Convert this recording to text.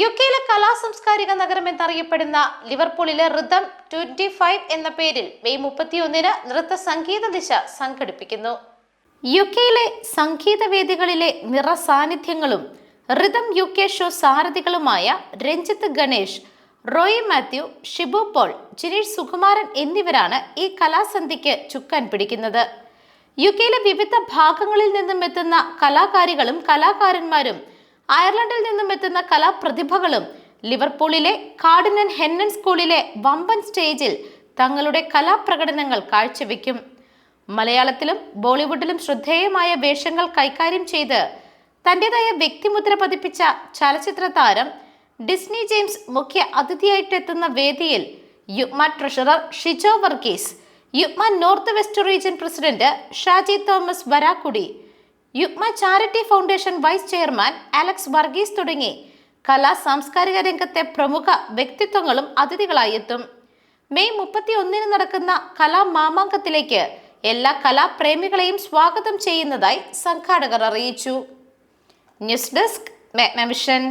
U കെയിലെ കലാ സാംസ്കാരിക നഗരം എന്നറിയപ്പെടുന്ന ലിവർപൂളിലെ റിതം ട്വന്റി ഫൈവ് എന്ന പേരിൽ മെയ് മുപ്പത്തിയൊന്നിന് നൃത്ത സംഗീത ദിശ സംഘടിപ്പിക്കുന്നു. യു കെയിലെ സംഗീത വേദികളിലെ നിറ സാന്നിധ്യങ്ങളും റിതം യു കെ ഷോ സാരഥികളുമായ രഞ്ജിത്ത് ഗണേഷ് റോയി മാത്യു ഷിബു പോൾ ജിനീഷ് സുകുമാരൻ എന്നിവരാണ് ഈ കലാസന്ധിക്ക് ചുക്കാൻ പിടിക്കുന്നത്. യു കെയിലെ വിവിധ ഭാഗങ്ങളിൽ നിന്നും എത്തുന്ന കലാകാരികളും കലാകാരന്മാരും അയർലൻഡിൽ നിന്നും എത്തുന്ന കലാപ്രതിഭകളും ലിവർപൂളിലെ കാർഡിനൻ ഹെന്നൻ സ്കൂളിലെ വമ്പൻ സ്റ്റേജിൽ തങ്ങളുടെ കലാപ്രകടനങ്ങൾ കാഴ്ചവെക്കും. മലയാളത്തിലും ബോളിവുഡിലും ശ്രദ്ധേയമായ വേഷങ്ങൾ കൈകാര്യം ചെയ്ത് തന്റെതായ വ്യക്തിമുദ്ര പതിപ്പിച്ച ചലച്ചിത്ര താരം ഡിസ്നി ജെയിംസ് മുഖ്യ അതിഥിയായിട്ടെത്തുന്ന വേദിയിൽ Yugma treasurer Shijo Varghese Yugma north west region president Shaji Thomas Varakkudi Yugma charity foundation vice chairman Alex Varghese തുടങ്ങി. കലാ സാംസ്കാരിക രംഗത്തെ പ്രമുഖ വ്യക്തിത്വങ്ങളും അതിഥികളായി എത്തും. മെയ് മുപ്പത്തി ഒന്നിന് നടക്കുന്ന കലാ മാമാങ്കത്തിലേക്ക് എല്ലാ കലാപ്രേമികളെയും സ്വാഗതം ചെയ്യുന്നതായി സംഘാടകർ അറിയിച്ചു. News desk Magnavision.